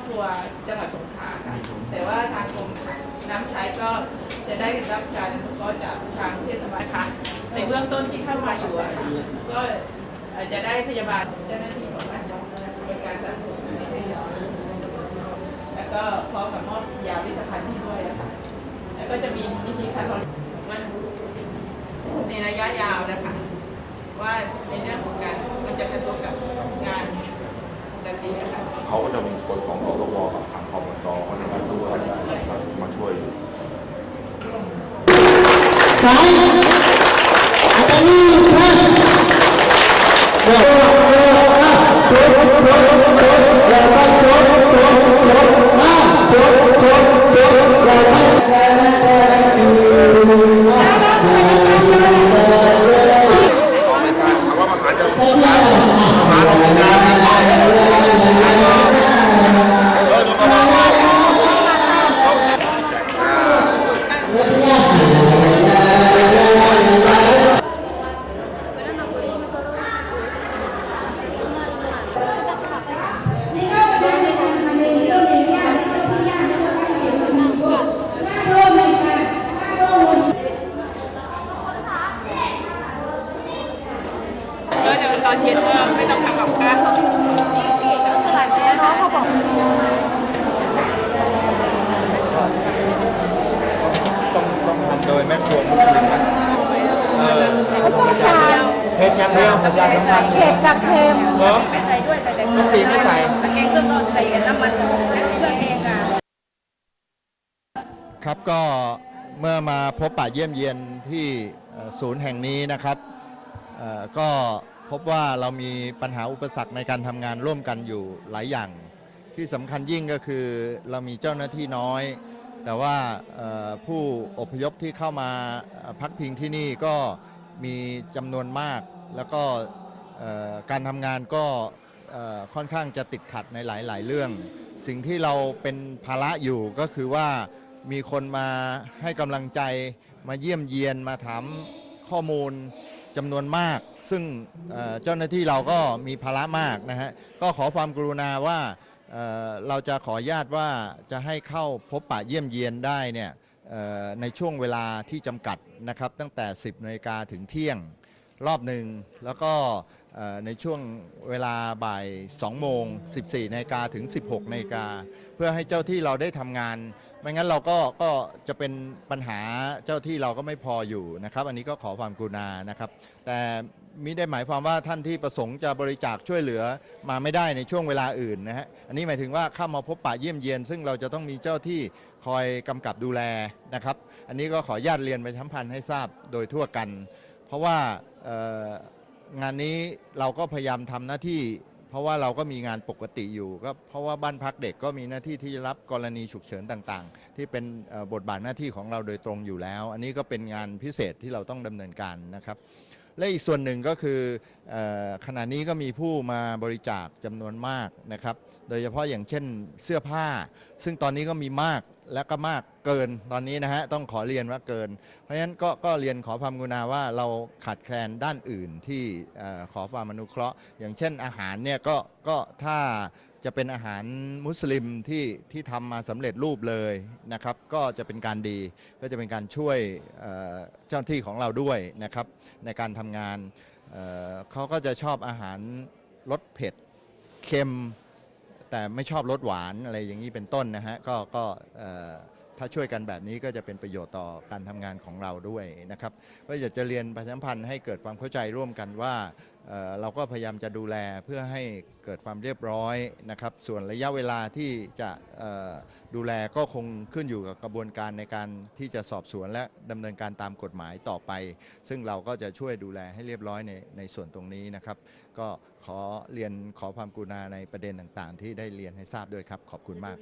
อบครัวจังหวัดสงขลาค่ะ แต่ว่าทางกรมน้ำใช้ก็จะได้รับการอนุเคราะห์จากทางเทศบาลค่ะ ในเบื้องต้นที่เข้ามาอยู่อะค่ะก็เอ่อจะได้พยาบาลเจ้าหน้าที่ของบ้านพักเป็นการจัดส่งให้แล้วก็พร้อมกับมอบยาวิสพันธ์ให้ด้วยอะค่ะแล้วก็จะมีวิธีการมันในระยะยาวนะคะว่าในเรื่องของการมันจะกระทบกับงานการเรียนนะคะ เขาก็จะมีคนของกรวกับทางพมจเขาจะมาช่วยมาช่วยว่าประธานจะประธานประ อนเย็นก็ไม่ต้องทำกับข้าวหลานแม่น้องก็บอกต้องต้องทำโดยแม่ครัวมุสลิมนะเออเขาต้องการเผ็ดอย่างเดียวผมอยากทำงานเผ็ดกับเค็มเหรอไม่ใส่ด้วยใส่แต่เครื่องปีไม่ใส่แต่แกงส้มก็ใส่กับน้ำมันกับเครื่องเองอะครับก็เมื่อมาพบปะเยี่ยมเยียนที่ศูนย์แห่งนี้นะครับก็ พบว่าเรามีปัญหาอุปสรรคในการทำงานร่วมกันอยู่หลายอย่าง ที่สำคัญยิ่งก็คือเรามีเจ้าหน้าที่น้อย แต่ว่าผู้อพยพที่เข้ามาพักพิงที่นี่ก็มีจำนวนมาก แล้วก็การทำงานก็ค่อนข้างจะติดขัดในหลาย ๆ เรื่อง สิ่งที่เราเป็นภาระอยู่ก็คือว่ามีคนมาให้กำลังใจมาเยี่ยมเยียนมาถามข้อมูล จำนวนมาก ซึ่งเจ้าหน้าที่เราก็มีภาระมากนะฮะก็ขอความกรุณาว่าเราจะขออนุญาตว่าจะให้เข้าพบปะเยี่ยมเยียนได้เนี่ยในช่วงเวลาที่จำกัดนะครับตั้งแต่ 10นาฬิกาถึงเที่ยงรอบหนึ่งแล้วก็ในช่วงเวลาบ่าย 2 โมง 14นาฬิกาถึง 16นาฬิกาเพื่อให้เจ้าที่เราได้ทำงาน ไม่งั้นเราก็ก็จะเป็นปัญหาเจ้าที่เราก็ไม่พออยู่นะครับ อันนี้ก็ขอความกรุณานะครับ แต่มิได้หมายความว่าท่านที่ประสงค์จะบริจาคช่วยเหลือมาไม่ได้ในช่วงเวลาอื่นนะฮะอันนี้หมายถึงว่าเข้ามาพบปะเยี่ยมเยียน ซึ่งเราจะต้องมีเจ้าที่คอยกำกับดูแลนะครับ อันนี้ก็ขอญาตเรียนไปทั้งพันให้ทราบโดยทั่วกัน เพราะว่างานนี้เราก็พยายามทำหน้าที่ เพราะว่าเราก็มีงานปกติอยู่ก็เพราะว่าบ้านพักเด็กก็มีหน้าที่ที่จะรับกรณีฉุกเฉินต่างๆ ที่เป็นบทบาทหน้าที่ของเราโดยตรงอยู่แล้ว อันนี้ก็เป็นงานพิเศษที่เราต้องดำเนินการนะครับ และอีกส่วนหนึ่งก็คือออขณะนี้ก็มีผู้มาบริจาคจำนวนมากนะครับ โดยเฉพาะอย่างเช่นเสื้อผ้า ซึ่งตอนนี้ก็มีมากและก็มากเกินตอนนี้นะฮะต้องขอเรียนว่าเกิน เพราะฉะนั้นก็ก็เรียนขอความกรุณาว่าเราขาดแคลนด้านอื่นที่อขอความอนุเคราะห์ อย่างเช่นอาหารเนี่ยก็ก็ถ้า จะเป็นอาหารมุสลิมที่ที่ทำมาสำเร็จรูปเลยนะครับ ก็จะเป็นการดีก็จะเป็นการช่วยเจ้าหน้าที่ของเราด้วยนะครับ ในการทำงานเเขาก็จะชอบอาหารรสเผ็ดเค็ม แต่ไม่ชอบรสหวานอะไรอย่างนี้เป็นต้นนะฮะก็ก็ถ้าช่วยกันแบบนี้ก็จะเป็นประโยชน์ต่อการทำงานของเราด้วยนะครับก็อยากจะเรียนประชาสัมพันธ์ให้เกิดความเข้าใจร่วมกันว่าเราก็พยายามจะดูแลเพื่อให้เกิดความเรียบร้อยนะครับ ส่วนระยะเวลาที่จะดูแลก็คงขึ้นอยู่กับกระบวนการในการที่จะสอบสวนและดำเนินการตามกฎหมายต่อไป ซึ่งเราก็จะช่วยดูแลให้เรียบร้อยในในส่วนตรงนี้นะครับ ก็ขอเรียนขอความกรุณาในประเด็นต่างๆ ที่ได้เรียนให้ทราบด้วยครับ ขอบคุณมาก